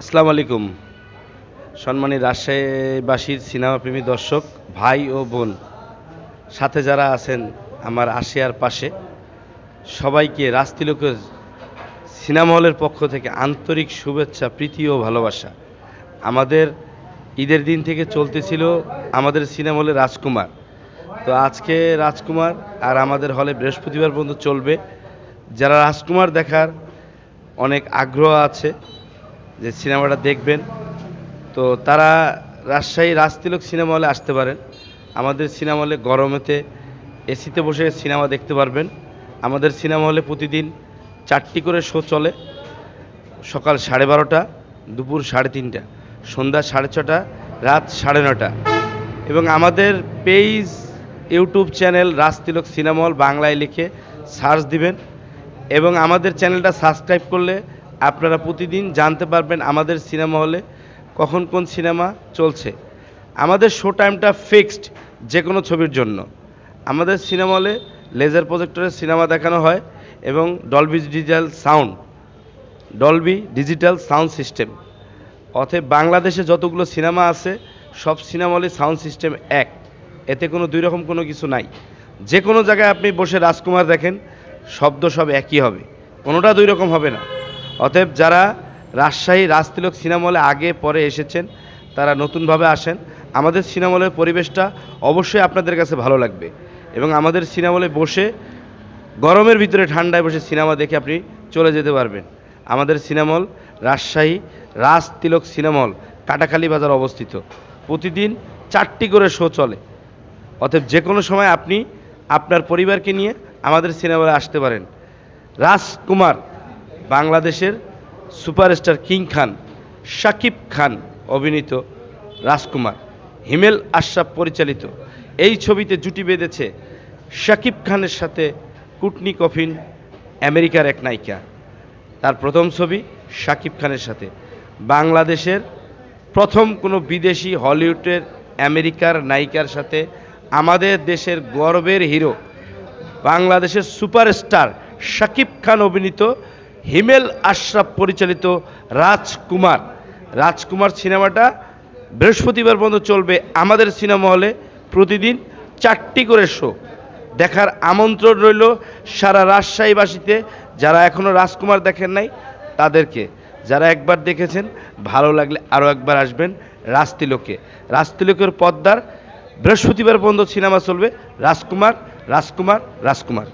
আসসালামু আলাইকুম। সম্মানী রাজশাহীবাসীর সিনেমাপ্রেমী দর্শক, ভাই ও বোন, সাথে যারা আছেন আমার আশিয়ার পাশে, সবাইকে রাজতিলকের সিনেমা হলের পক্ষ থেকে আন্তরিক শুভেচ্ছা, প্রীতি ও ভালোবাসা। আমাদের ঈদের দিন থেকে চলতেছিল আমাদের সিনেমা হলে রাজকুমার। তো আজকে রাজকুমার আর আমাদের হলে বৃহস্পতিবার পর্যন্ত চলবে। যারা রাজকুমার দেখার অনেক আগ্রহ আছে যে সিনেমাটা দেখবেন। তো তারা রাজশাহী রাজতিলক সিনেমা হলে আসতে পারেন। আমাদের সিনেমা হলে গরমেতে এসিতে বসে সিনেমা দেখতে পারবেন। আমাদের সিনেমা হলে প্রতিদিন চারটি করে শো চলে। সকাল সাড়ে বারোটা, দুপুর সাড়ে তিনটা, সন্ধ্যা সাড়ে ছটা, রাত সাড়ে নটা। এবং আমাদের page YouTube channel Rajtilak cinema hall বাংলায় লিখে সার্চ দিবেন। এবং আমাদের চ্যানেলটা সাবস্ক্রাইব করলে আপনারা প্রতিদিন জানতে পারবেন আমাদের সিনেমা হলে কখন কোন সিনেমা চলছে। আমাদের শো টাইমটা ফিক্সড যে কোনো ছবির জন্য। আমাদের সিনেমা হলে লেজার প্রজেক্টরের সিনেমা দেখানো হয় এবং Dolby digital sound, Dolby digital sound system. অতএব বাংলাদেশে যতগুলো সিনেমা আছে, সব সিনেমা হলে সাউন্ড সিস্টেম এক। এতে কোনো দুই রকম কোনো কিছু নাই। যে কোনো জায়গায় আপনি বসে রাজকুমার দেখেন, শব্দ সব একই হবে। কোনোটা দুই রকম হবে না। অতএব যারা রাজশাহী রাজতিলক সিনেমা হলে আগে, পরে এসেছেন, তারা নতুনভাবে আসেন। আমাদের সিনেমা হলের পরিবেশটা অবশ্যই আপনাদের কাছে ভালো লাগবে। এবং আমাদের সিনেমা হলে বসে, গরমের ভিতরে ঠান্ডায় বসে সিনেমা দেখে আপনি চলে যেতে পারবেন। আমাদের সিনেমা হল রাজশাহী রাজ তিলক সিনেমা হল কাটাখালী বাজার অবস্থিত। প্রতিদিন চারটি করে শো চলে। অতএব যে কোনো সময় আপনি আপনার পরিবারকে নিয়ে আমাদের সিনেমা হলে আসতে পারেন। রাজকুমার বাংলাদেশের সুপারস্টার কিং খান, শাকিব খান অভিনীত রাজকুমার হিমেল আশরাফ পরিচালিত। এই ছবিতে জুটি বেঁধেছে শাকিব খানের সাথে কুটনি কফিন, আমেরিকার এক নায়িকা। তার প্রথম ছবি শাকিব খানের সাথে। বাংলাদেশের প্রথম কোনো বিদেশি হলিউডের আমেরিকার নায়িকার সাথে আমাদের দেশের গর্বের হিরো, বাংলাদেশের সুপারস্টার শাকিব খান অভিনীত হিমেল আশরাফ পরিচালিত রাজকুমার। রাজকুমার সিনেমাটা বৃহস্পতিবার পর্যন্ত চলবে আমাদের সিনেমা হলে প্রতিদিন চারটি করে শো। দেখার আমন্ত্রণ রইল সারা রাজশাহীবাসীতে। যারা এখনও রাজকুমার দেখেন নাই, তাদেরকে। যারা একবার দেখেছেন, ভালো লাগলে আরও একবার আসবেন রাজতিলকে। রাজতিলকের পদ্মার বৃহস্পতিবার পর্যন্ত সিনেমা চলবে। রাজকুমার রাজকুমার রাজকুমার।